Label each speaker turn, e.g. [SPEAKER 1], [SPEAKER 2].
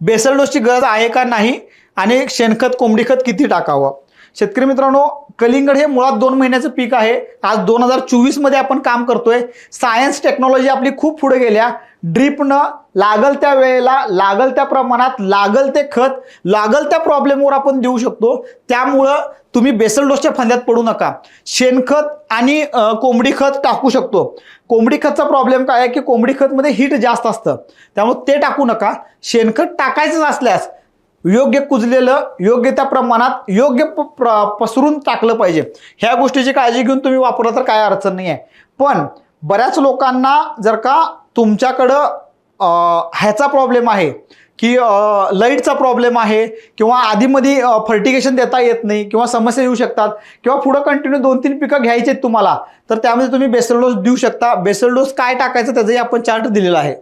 [SPEAKER 1] Basel डोसची गरज आहे का नाही? आणि शेणखत कोंबडी खत किती टाकावं? शेतकरी मित्रांनो कलिंगड हे मुळात दोन महिन्याचं पीक आहे. आज दोन हजार चोवीसमध्ये आपण काम करतोय. सायन्स टेक्नॉलॉजी आपली खूप पुढे गेल्या. ड्रीपनं लागल त्या वेळेला लागल त्या प्रमाणात लागल ते खत लागल त्या प्रॉब्लेमवर आपण देऊ शकतो. त्यामुळं तुम्ही बेसल डोसच्या फांद्यात पडू नका. शेणखत आणि कोंबडी खत टाकू शकतो. कोंबडी खतचा प्रॉब्लेम काय आहे की कोंबडी खतमध्ये हीट जास्त असतं. त्यामुळे ते टाकू नका. शेणखत टाकायचं असल्यास योग्य कुजलेलं योग्य त्या प्रमाणात योग्य प- प्र- पसरून टाकलं पाहिजे. ह्या गोष्टीची काळजी घेऊन तुम्ही वापरला तर काय अडचण नाही आहे पण बऱ्याच लोकांना जर का तुमच्याकडं ह्याचा प्रॉब्लेम आहे की लाईटचा प्रॉब्लेम आहे किंवा आधीमध्ये फर्टिगेशन देता येत नाही किंवा समस्या येऊ शकतात किंवा पुढं कंटिन्यू दोन तीन पिकं घ्यायची आहेत तुम्हाला तर त्यामध्ये तुम्ही बेसल डोस देऊ शकता. बेसल डोस काय टाकायचं त्याचाही आपण चार्ट दिलेला आहे.